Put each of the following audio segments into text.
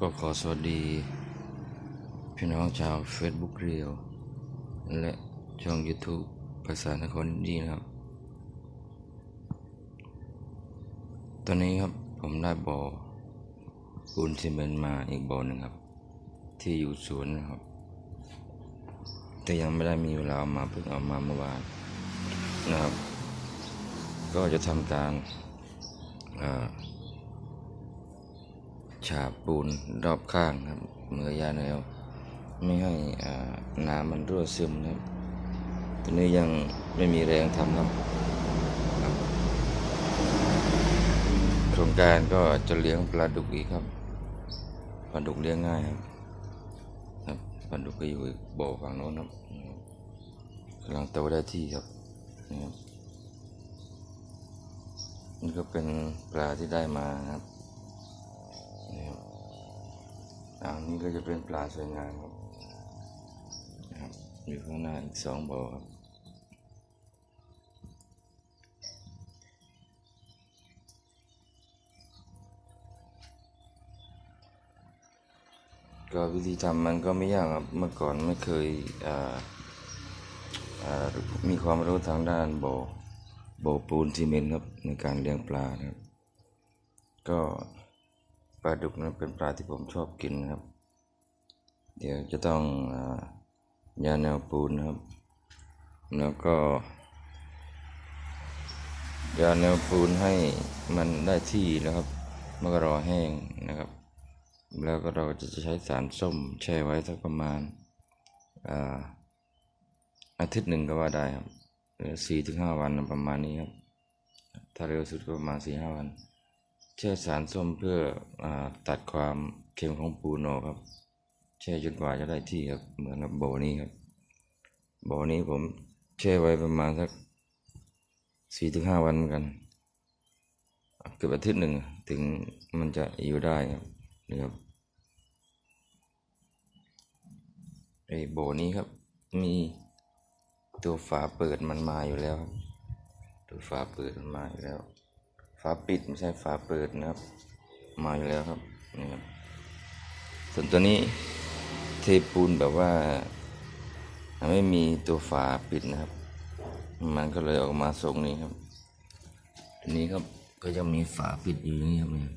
ก็ขอสวัสดี พี่น้องชาว Facebook เรียว และช่อง YouTube ภาษานครอินทรีนะครับ ตอนนี้ครับผมได้บ่อปูนซีเมนต์มาอีกบ่อหนึ่งครับ ที่อยู่สวนนะครับ แต่ยังไม่ได้มีเวลาเอามาเพิ่งเอามาเมื่อวานนะครับ ก็จะทำการอ่อ ฉาบปูนรอบข้างครับเมื่อยาแนว ไม่ให้น้ำมันรั่วซึมนะครับตอนนี้ยังไม่มีแรงทำครับครับโครงการก็จะเลี้ยงปลาดุกอีกครับปลาดุกเลี้ยงง่ายครับครับปลาดุกก็อยู่อีกบ่อฝั่งโน้นครับกำลังโตได้ที่ครับนี่ครับนี่ก็เป็นปลาที่ได้มาครับ นี่ครับ อ่างนี้ก็จะเป็นปลาสวยงามครับนะครับอยู่ข้างหน้าอีกสองบ่อครับก็วิธีทำมันก็ไม่ยากครับเมื่อก่อนไม่เคยอ่ามีความรู้ทางด้านโบ่อบ่อปูนซีเมนต์ครับในการเลี้ยงปลานะครับ ก็ ปลาดุกนั้นเป็นปลาที่ผมชอบกินนะครับ เดี๋ยวจะต้องอยาแนวปูนครับ แล้วก็ยาแนวปูนให้มันได้ที่แล้วครับมันก็รอแห้งนะครับ แล้วก็เราจะใช้สารส้มแช่ไว้สักประมาณอาอาทิตย์หนึ่งก็ว่าได้ครับหรือสี่ถึงห้าวันประมาณนี้ครับ ถ้าเร็วสุดก็ประมาณสี่ห้าวัน แช่สารส้มเพื่ออตัดความเค็มของปูนออกครับ แช่จนกว่าจะได้ที่ครับ เหมือนกับโบนี้ครับโบนี้ผมแช่ไว้ประมาณสักสี่ถึงห้าวันเหมือนกันเกือบอาทิตย์หนึ่งถึงมันจะอยู่ได้ครับนี่ครับไอ้โบนี้ครับ มีตัวฝาเปิดมันมาอยู่แล้วตัวฝาเปิดมันมาอยู่แล้วาปิดไม่ใช่ฝาเปิดนะครับ มาอยู่แล้วครับนี่ครับ ส่วนตัวนี้เทปูนแบบว่า ไม่มีตัวฝาปิดนะครับ มันก็เลยออกมาทรงนี้ครับทีนี้ครับก็ยังมีฝาปิดอยู่อย่างนี้ครับเนี่ย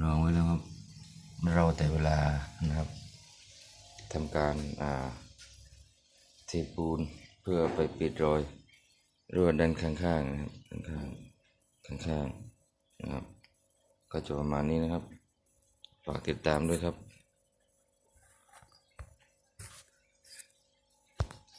รองไว้แล้วครับ เราแต่เวลานะครับทำการอ่าเทปูนเพื่อไปปิดรอยรั่วด้านข้างๆนะครับข้างๆ ข้างๆนะครับ ก็จะประมาณนี้นะครับ ฝากติดตามด้วยครับ